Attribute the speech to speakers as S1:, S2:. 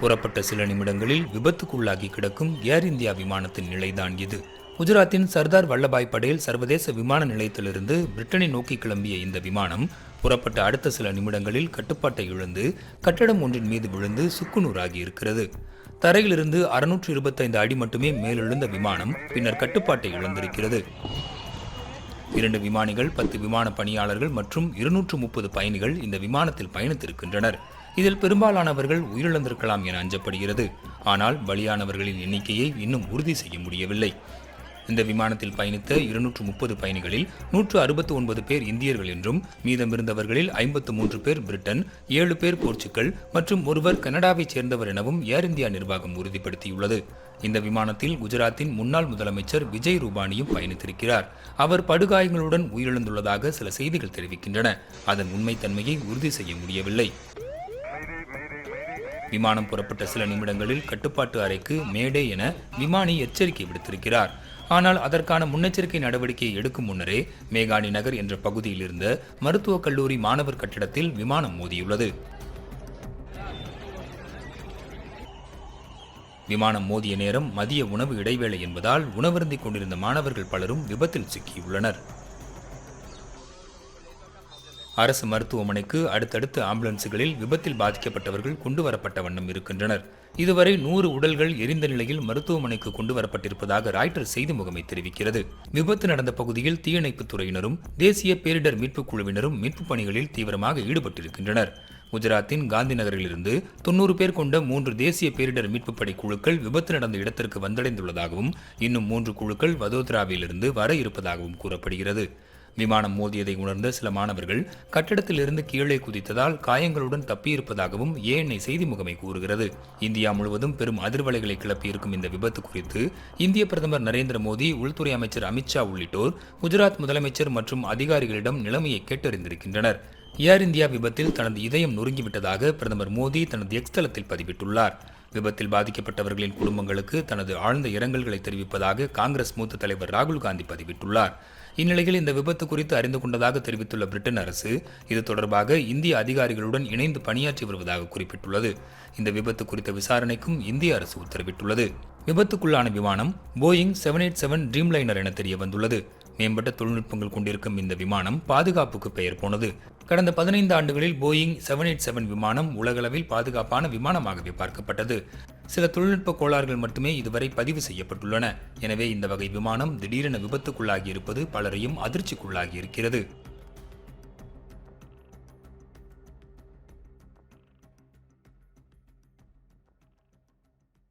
S1: புறப்பட்ட சில நிமிடங்களில் விபத்துக்குள்ளாகி கிடக்கும் ஏர் இந்தியா விமானத்தின் நிலைதான் இது. குஜராத்தின் சர்தார் வல்லபாய் படேல் சர்வதேச விமான நிலையத்திலிருந்து பிரிட்டனை நோக்கி கிளம்பிய இந்த விமானம் புறப்பட்ட அடுத்த சில நிமிடங்களில் கட்டுப்பாட்டை இழந்து கட்டடம் ஒன்றின் மீது விழுந்து சுக்குநூறாகி இருக்கிறது. தரையிலிருந்து அறுநூற்று இருபத்தைந்து அடி மட்டுமே மேலெழுந்த விமானம் பின்னர் கட்டுப்பாட்டை இழந்திருக்கிறது. இரண்டு விமானிகள் பத்து விமான பணியாளர்கள் மற்றும் இருநூற்று முப்பது பயணிகள் இந்த விமானத்தில் பயணித்திருக்கின்றனர். இதில் பெரும்பாலானவர்கள் உயிரிழந்திருக்கலாம் என அஞ்சப்படுகிறது. ஆனால் பலியானவர்களின் எண்ணிக்கையை இன்னும் உறுதி செய்ய முடியவில்லை. இந்த விமானத்தில் பயணித்த இருநூற்று முப்பது பயணிகளில் நூற்று அறுபத்து ஒன்பது பேர் இந்தியர்கள் என்றும் மீதமிருந்தவர்களில் ஐம்பத்து மூன்று பேர் பிரிட்டன் ஏழு பேர் போர்ச்சுகல் மற்றும் ஒருவர் கனடாவைச் சேர்ந்தவர் எனவும் ஏர் இந்தியா நிர்வாகம் உறுதிப்படுத்தியுள்ளது. இந்த விமானத்தில் குஜராத்தின் முன்னாள் முதலமைச்சர் விஜய் ரூபானியும் பயணித்திருக்கிறார். அவர் படுகாயங்களுடன் உயிரிழந்துள்ளதாக சில செய்திகள் தெரிவிக்கின்றன. அதன் உண்மைத்தன்மையை உறுதி செய்ய முடியவில்லை. விமானம் புறப்பட்ட சில நிமிடங்களில் கட்டுப்பாட்டு அறைக்கு மேடே என விமானி எச்சரிக்கை விடுத்திருக்கிறார். ஆனால் அதற்கான முன்னெச்சரிக்கை நடவடிக்கையை எடுக்கும் முன்னரே மேகானி நகர் என்ற பகுதியில் இருந்த மருத்துவக் கல்லூரி மாணவர் கட்டிடத்தில் விமானம் மோதியுள்ளது. விமானம் மோதிய நேரம் மதிய உணவு இடைவேளை என்பதால் உணவருந்திக் கொண்டிருந்த மாணவர்கள் பலரும் விபத்தில் சிக்கியுள்ளனர். அரசு மருத்துவமனைக்கு அடுத்தடுத்து ஆம்புலன்ஸுகளில் விபத்தில் பாதிக்கப்பட்டவர்கள் கொண்டு வரப்பட்ட வண்ணம் இருக்கின்றனர். இதுவரை நூறு உடல்கள் எரிந்த நிலையில் மருத்துவமனைக்கு கொண்டு வரப்பட்டிருப்பதாக ராய்டர் செய்தி முகமை தெரிவிக்கிறது. விபத்து நடந்த பகுதியில் தீயணைப்புத் துறையினரும் தேசிய பேரிடர் மீட்புக் குழுவினரும் மீட்புப் பணிகளில் தீவிரமாக ஈடுபட்டிருக்கின்றனர். குஜராத்தின் காந்தி நகரிலிருந்து தொன்னூறு பேர் கொண்ட மூன்று தேசிய பேரிடர் மீட்புப் படை குழுக்கள் விபத்து நடந்த இடத்திற்கு வந்தடைந்துள்ளதாகவும் இன்னும் மூன்று குழுக்கள் வதோதராவிலிருந்து வர இருப்பதாகவும் கூறப்படுகிறது. விமானம் மோதியதை உணர்ந்த சில மாணவர்கள் கட்டிடத்திலிருந்து கீழே குதித்ததால் காயங்களுடன் தப்பியிருப்பதாகவும் ஏஎன்ஐ செய்தி முகமை கூறுகிறது. இந்தியா முழுவதும் பெரும் அதிர்வலைகளை கிளப்பியிருக்கும் இந்த விபத்து குறித்து இந்திய பிரதமர் நரேந்திர மோடி உள்துறை அமைச்சர் அமித்ஷா உள்ளிட்டோர் குஜராத் முதலமைச்சர் மற்றும் அதிகாரிகளிடம் நிலைமையை கேட்டறிந்திருக்கின்றனர். ஏர் இந்தியா விபத்தில் தனது இதயம் நொறுங்கிவிட்டதாக பிரதமர் மோடி தனது எக்ஸ் தளத்தில் பதிவிட்டுள்ளார். விபத்தில் பாதிக்கப்பட்டவர்களின் குடும்பங்களுக்கு தனது ஆழ்ந்த இரங்கல்களை தெரிவிப்பதாக காங்கிரஸ் மூத்த தலைவர் ராகுல் காந்தி பதிவிட்டுள்ளார். இந்நிலையில் இந்த விபத்து குறித்து அறிந்து கொண்டதாக தெரிவித்துள்ள பிரிட்டன் அரசு இது தொடர்பாக இந்திய அதிகாரிகளுடன் இணைந்து பணியாற்றி வருவதாக குறிப்பிட்டுள்ளது. இந்த விபத்து குறித்த விசாரணைக்கும் இந்திய அரசு உத்தரவிட்டுள்ளது. விபத்துக்குள்ளான விமானம் Boeing seven eight seven Dreamliner என தெரிய வந்துள்ளது மேம்பட்ட தொழில்நுட்பங்கள் கொண்டிருக்கும் இந்த விமானம் பாதுகாப்புக்கு பெயர் போனது. கடந்த பதினைந்து ஆண்டுகளில் போயிங் செவன் எயிட் செவன் விமானம் உலகளவில் பாதுகாப்பான விமானமாகவே பார்க்கப்பட்டது. சில தொழில்நுட்ப கோளாறுகள் மட்டுமே இதுவரை பதிவு செய்யப்பட்டுள்ளன. எனவே இந்த வகை விமானம் திடீரென விபத்துக்குள்ளாகி இருப்பது பலரையும் அதிர்ச்சிக்குள்ளாகி இருக்கிறது